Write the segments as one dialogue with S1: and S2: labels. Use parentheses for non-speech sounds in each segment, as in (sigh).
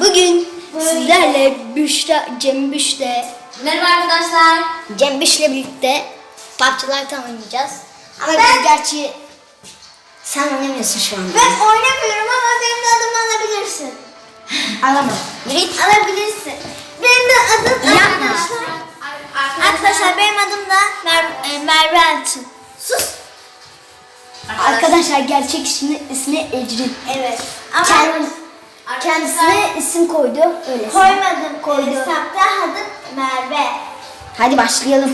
S1: Bugün sizlerle Büşra, Cem Büş'le,
S2: Merhaba arkadaşlar.
S1: Cem Büş'le birlikte PUBG'lar oynayacağız. Ama
S2: Ben-
S1: biz gerçi sen oynamıyorsun şu anda.
S2: Ben oynamıyorum ama benim de adımı alabilirsin. (laughs)
S1: Alamam. Yürü.
S2: Alabilirsin. Benim de adım
S1: Yapma.
S2: arkadaşlar. Arkadaşlar benim adım da Mer e, Merve Elçin. Sus.
S1: Arkadaşlar gerçek ismi, ismi Ecrin.
S2: Evet. Ama
S1: Kendi,
S2: arkadaşlar-
S1: kendisine isim koydu. Öyle.
S2: koymadım.
S1: Koydu.
S2: Saklı adım Merve.
S1: Hadi başlayalım.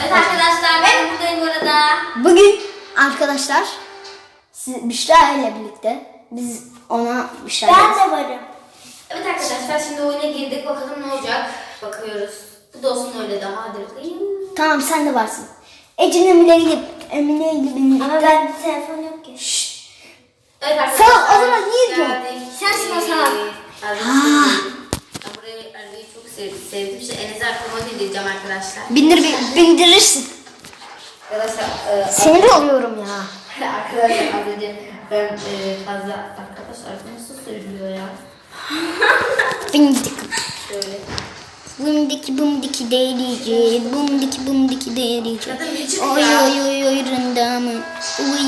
S3: Evet arkadaşlar ben buradayım bu arada.
S1: Bugün arkadaşlar siz, Büşra ile birlikte biz ona Büşra
S2: Ben de varım.
S3: Evet arkadaşlar şimdi oyuna girdik bakalım ne olacak. Bakıyoruz. Bu da olsun öyle daha hadi bakayım.
S1: Tamam sen de varsın. Ecrin Emine ile Emine ile birlikte.
S2: Ama bende telefon yok ki.
S3: Evet arkadaşlar.
S1: O zaman niye
S3: geldik.
S2: Sensin o
S3: Arayı Ben burayı arayı çok sevdim. Sevdim. İşte Enes'i arkama bindireceğim arkadaşlar.
S1: Bindir, bin- bindirirsin.
S3: Arkadaşlar. E,
S1: Sinir oluyorum ya. (laughs)
S3: arkadaşlar az önce ben e, fazla arkadaşlar nasıl söylüyor ya? (laughs)
S1: Bindik.
S3: Şöyle.
S1: Bumdiki bumdiki delici, bumdiki bumdiki
S3: çık
S1: Oy oy oy oy rındamı, uy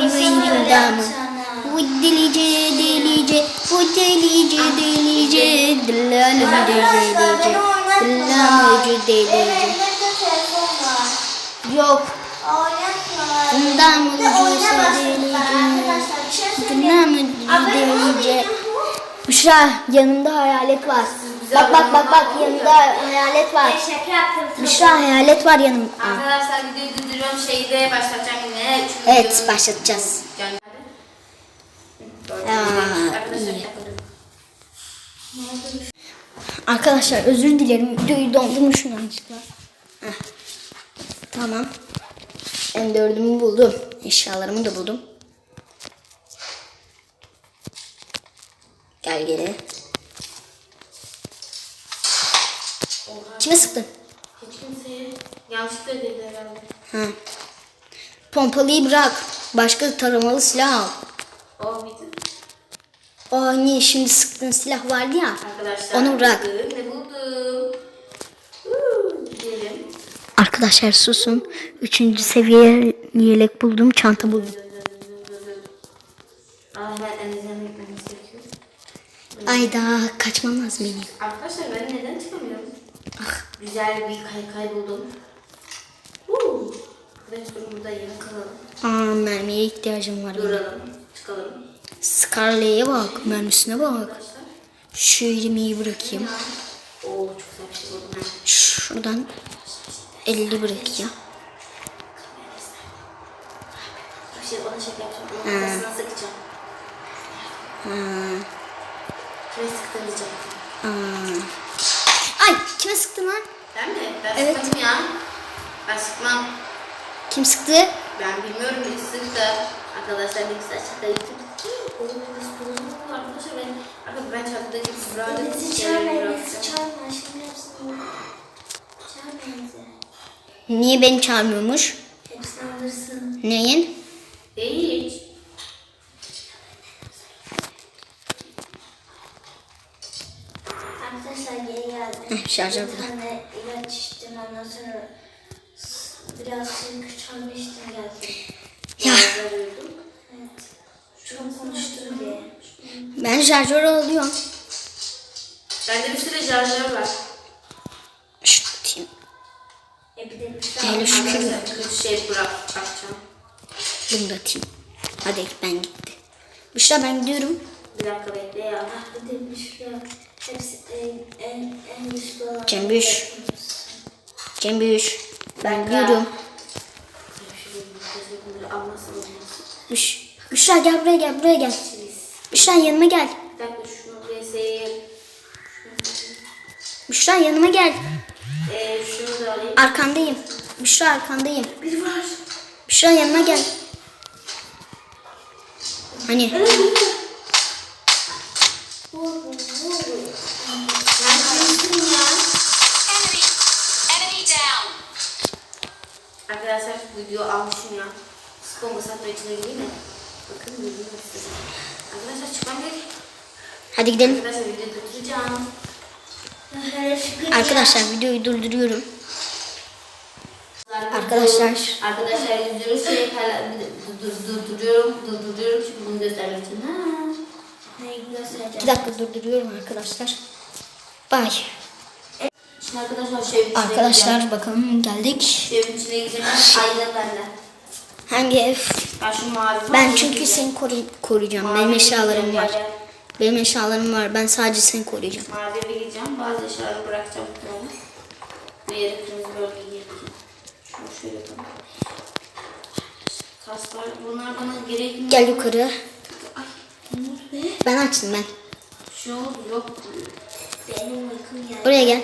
S1: uy uy rındamı. Bu delice delice, bu delice delice, dilalım delice, dilamıcı delice.
S2: Elimde telefon var.
S1: Yok, bundan mı
S2: de
S1: delice,
S2: şey Abone
S1: delice.
S2: olmayın.
S1: Büşra yanımda hayalet var. Bak bak bak bak yanımda hayalet var. Büşra hayalet var yanımda.
S3: Arkadaşlar videoyu durduruyorum. Şeyde başlatacağım yine.
S1: Evet başlatacağız.
S3: Yani.
S1: Aa,
S3: Arkadaşlar
S1: iyi.
S3: bir dakika durun.
S1: Arkadaşlar özür dilerim videoyu dondurmuşum yanlışlıkla. Tamam. M4'ümü buldum. Eşyalarımı da buldum. Gel geri. Kime sıktın?
S3: Hiç kimseye yanlışlıkla dedi herhalde.
S1: Ha. Pompalıyı bırak. Başka taramalı silah al.
S3: O muydu?
S1: O hani şimdi sıktığın silah vardı ya.
S3: Arkadaşlar.
S1: Onu bırak.
S3: Ne buldum? Gidelim.
S1: Arkadaşlar susun. Üçüncü seviye yelek buldum. Çanta buldum. Ayda kaçmam lazım benim.
S3: Arkadaşlar ben neden çıkamıyorum? Ah, güzel bir kay kay buldum. Arkadaşlar burada yarın kalalım.
S1: Aa mermiye ihtiyacım var. benim.
S3: Duralım. Çıkalım.
S1: Scarlet'e bak. Mermisine bak. Şu elimi bırakayım. Şuradan 50 bırakayım. Ha. Aa. Ay kime sıktın lan?
S3: Ben mi? Ben
S1: Evet.
S3: sıktım ya. Ben sıkmam.
S1: Kim sıktı?
S3: Ben bilmiyorum birisi sıktı. Arkadaşlar ne güzel nasıl buldum arkadaşlar ben. Arkadaşlar ben çatıdaki
S2: bizi
S3: bırakacağım.
S2: çağırma. Şimdi hepsini Çağırma bizi.
S1: Niye beni çağırmıyormuş?
S2: Hepsini alırsın.
S1: Neyin?
S3: Hiç.
S2: Arkadaşlar geri geldim.
S1: Şarjör
S2: Bir
S1: burada.
S2: tane ilaç içtim ondan sonra biraz çorba içtim geldim.
S1: Ya
S2: Evet. Çok konuştum diye.
S1: Ben şarjör alıyorum.
S3: Bende bir sürü şarjör var.
S1: Şu tutayım.
S2: E bir de bir
S1: Gel şu
S3: Arkadaşlar kötü şey bırak çakacağım.
S1: Bunu da atayım. Hadi ben gitti. Büşra ben gidiyorum.
S3: Bir dakika bekle ya.
S2: Bir de bir şuraya. Hepsi en, en, en güçlü olan.
S1: Cembüş. Cembüş. Ben gidiyorum. Büşra gel buraya gel buraya gel. Büşra yanıma gel.
S3: Bir dakika şunu seyir.
S1: Büşra yanıma gel.
S3: Ee, şunu da alayım.
S1: Arkandayım. Büşra arkandayım.
S3: Bir var.
S1: Büşra yanıma gel. Hani?
S3: Neredesin ya?
S4: Enemy, enemy down.
S3: Arkadaşlar video almışım ya. Sponga satma içine gireyim mi? Bakın. Arkadaşlar çıkmam gerek.
S1: Hadi gidelim.
S3: Arkadaşlar videoyu durduracağım.
S1: Arkadaşlar videoyu durduruyorum. Arkadaşlar.
S3: Arkadaşlar yüzüyoruz şey durduruyorum durduruyorum çünkü bunu göstermek için. Ha.
S1: Bir dakika durduruyorum arkadaşlar. Bay.
S3: Şimdi arkadaşlar.
S1: Arkadaşlar bakalım geldik.
S3: Şu evin içine. Ayrı benden.
S1: Hangi ev?
S3: Ben şu mavi
S1: Ben çünkü seni koru- koruyacağım.
S3: Mavi
S1: Benim eşyalarım var.
S3: gel.
S1: Benim eşyalarım var. Ben sadece seni koruyacağım.
S3: Mavi eve gireceğim. Bazı eşyalarımı bırakacağım. Bu yere kırmızı bölgeye gireceğim. Şunu şöyle yapalım. Kas var. Bunlar bana gerekmiyor.
S1: Gel yukarı.
S3: Ay, ne?
S1: Ben açtım ben.
S3: Şey oldu yok.
S2: Benim uykum geldi.
S1: Buraya gel.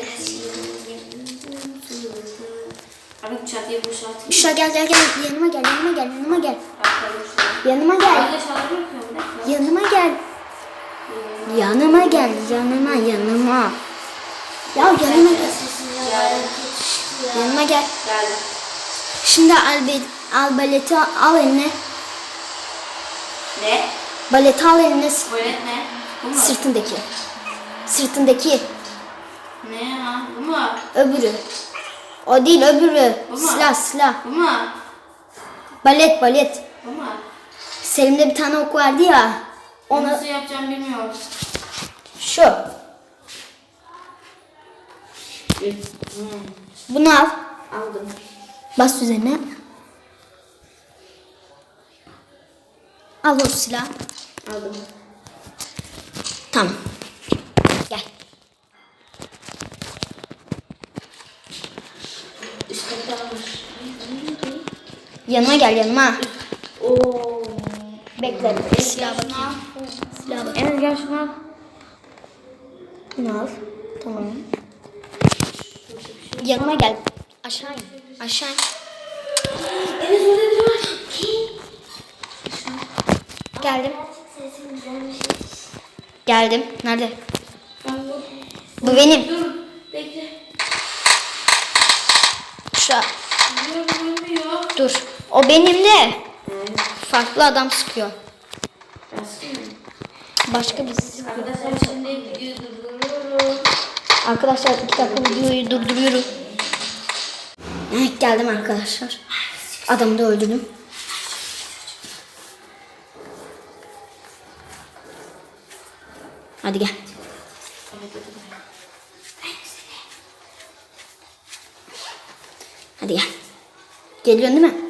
S3: Abi çatıya boşaltayım.
S1: Büşra gel gel gel. Yanıma gel yanıma gel yanıma gel. Yanıma gel.
S3: Bir dakika.
S1: Yanıma gel. Yanıma gel. Yanıma yanıma. Ya yanıma gel. Yanıma gel.
S3: Geldim.
S1: Şimdi al, be- al baleti al eline.
S3: Ne?
S1: Baleti al eline
S3: Tuvalet ne? Bu mu?
S1: sırtındaki. Sırtındaki.
S3: Ne ya? Bu mu?
S1: Öbürü. O değil öbürü.
S3: Mu?
S1: Silah silah.
S3: Mu?
S1: Balet balet.
S3: Mu?
S1: Selim'de bir tane ok vardı ya.
S3: Onu nasıl yapacağım bilmiyorum.
S1: şu. Bunu al.
S3: Aldım.
S1: Bas üzerine. Al o silahı.
S3: Aldım.
S1: Tamam. Gel.
S3: Üst katta var.
S1: Yanıma gel yanıma.
S3: Oo.
S1: Bekle. Silah bakayım. Silah bak.
S3: Evet gel şuna.
S1: Bunu al. Tamam. Yanıma gel. Aşağı in. Aşağı in.
S2: Evet orada biri var.
S1: Geldim. Geldim. Nerede?
S3: Bu.
S1: Benim.
S3: Dur. Bekle.
S1: Şu.
S3: Ölmüyor.
S1: Dur. O benim de. Farklı adam sıkıyor. Başka sıkıyor.
S3: Arkadaşlar şimdi videoyu durduruyorum.
S1: Arkadaşlar iki dakika videoyu durduruyorum. Evet geldim arkadaşlar. Adamı da öldürdüm. Hadi gel. Hadi gel. Geliyorsun değil mi?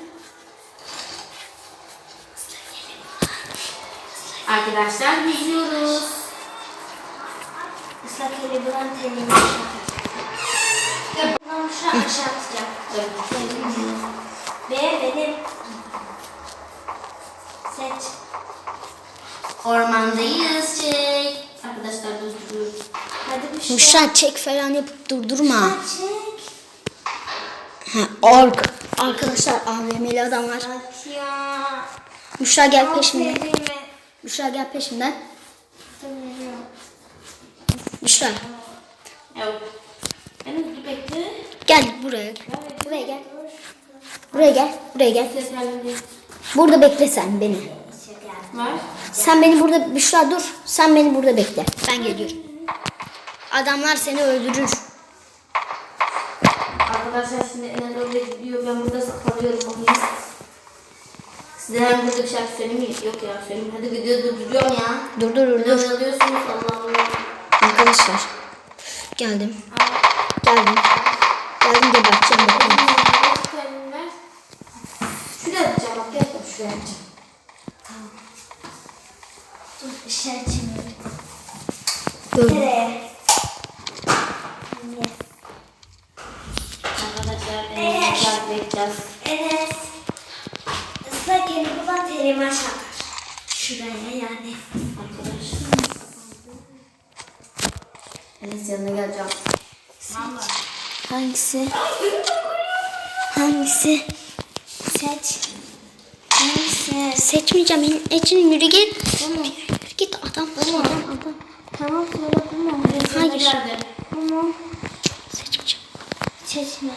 S3: Arkadaşlar yüzüyoruz.
S2: Islak eli bulan tenimi aşağı. Bundan aşağı atacağım. Ve benim. Seç.
S3: Ormandayız çek. Arkadaşlar durduruyoruz.
S2: Hadi bir şey.
S1: Müşra çek falan yapıp durdurma.
S2: Çek.
S1: Ha, ark. Arkadaşlar AVM'li adam var.
S2: Ya.
S1: Müşra gel peşimden. Müşra gel peşimden. Müşra
S3: Yok.
S1: Gel buraya. Buraya gel. Buraya gel. Buraya gel. Burada bekle sen beni. Sen beni burada Büşra dur. Sen beni burada bekle. Ben geliyorum. Adamlar seni öldürür.
S3: Arkadaşlar şimdi en oraya gidiyor. Ben burada saklanıyorum. Bakayım. Size hem burada bir şarkı söyleyeyim mi? Yok ya söyleyeyim. Hadi videoyu durduruyorum ya.
S1: Dur dur dur dur.
S3: İnanıyorsunuz Allah Allah.
S1: Arkadaşlar. Geldim. Geldim. Geldim geberteceğim bakayım.
S3: Şuraya yapacağım bak gel şuraya yapacağım.
S2: Dur dışarı çıkıyorum.
S1: Gördüm.
S2: Nereye?
S3: Arkadaşlar takip edeceğiz.
S2: Enes. Islak eli bulan tenimi aşağı. Şuraya yani.
S3: Arkadaşlar. Enes yanına geleceğim. Valla.
S1: Hangisi? Hangisi?
S2: Seç. Neyse.
S1: Seçmeyeceğim. Ecin yürü git. Yürü git adam. Adam adam.
S2: Tamam söyle mu?
S1: Hayır.
S2: Mu?
S1: Seçmeyeceğim.
S2: Seçme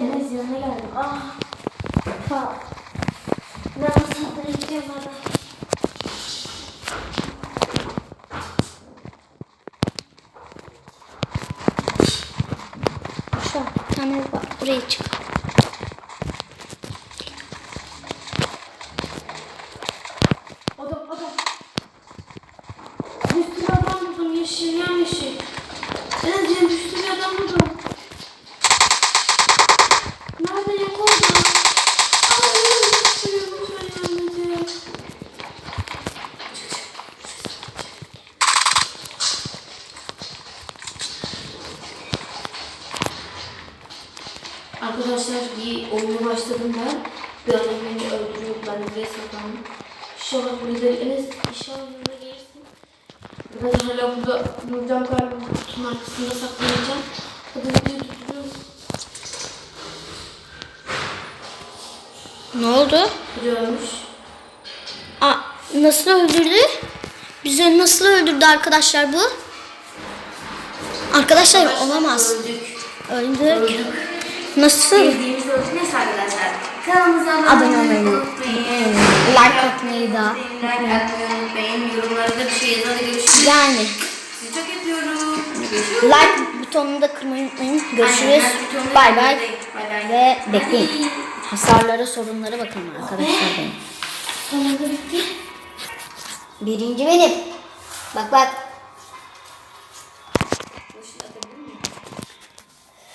S2: deniz yanına geldim. Ah. Kal. Ben saklayacağım bana.
S3: Şu an. Tamam bak buraya çık. Başladım ben. Bir adam beni öldürüyor. Ben de saklandım. İnşallah buraya Enes inşallah buraya gelirsin. Ben hala burada duracağım galiba. Kutunun arkasında saklanacağım. Hadi videoyu durduruyoruz.
S1: Ne oldu?
S3: Biri ölmüş.
S1: Aa, nasıl öldürdü? Bizi nasıl öldürdü arkadaşlar bu? Arkadaşlar olamaz.
S3: Öldük.
S1: Öldük. Nasıl?
S3: Bildiğimiz öldük. Neyse arkadaşlar. Kanalımıza
S1: Abone olmayı
S3: unutmayın.
S1: Like atmayı da.
S3: Like atmayı unutmayın. Yorumlarda bir şey görüşürüz.
S1: Yani
S3: Sizi çok öpüyorum.
S1: Like butonunu da kırmayı unutmayın. Görüşürüz. Bay bay.
S3: kırmayı. Bay bay.
S1: Ve bekleyin. Hasarlara sorunlara bakın arkadaşlar benim.
S3: Sonunda bitti.
S1: Birinci benim. Bak bak.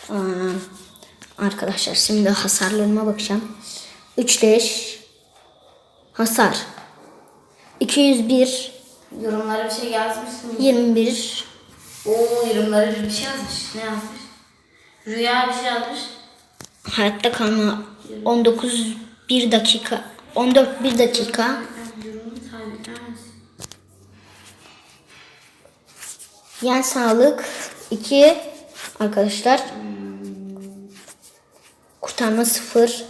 S1: Aa, arkadaşlar şimdi hasarlarıma bakacağım. 3 leş. Hasar. 201.
S3: Yorumlara bir şey yazmışsın.
S1: 21.
S3: Oo yorumlara bir şey yazmış. Ne yazmış? Rüya bir şey yazmış.
S1: Hayatta kalma 19 1 dakika 14 1 dakika? Yen sağlık 2 arkadaşlar kurtarma 0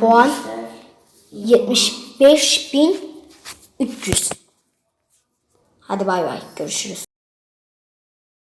S1: puan 75.300 Hadi bay bay görüşürüz.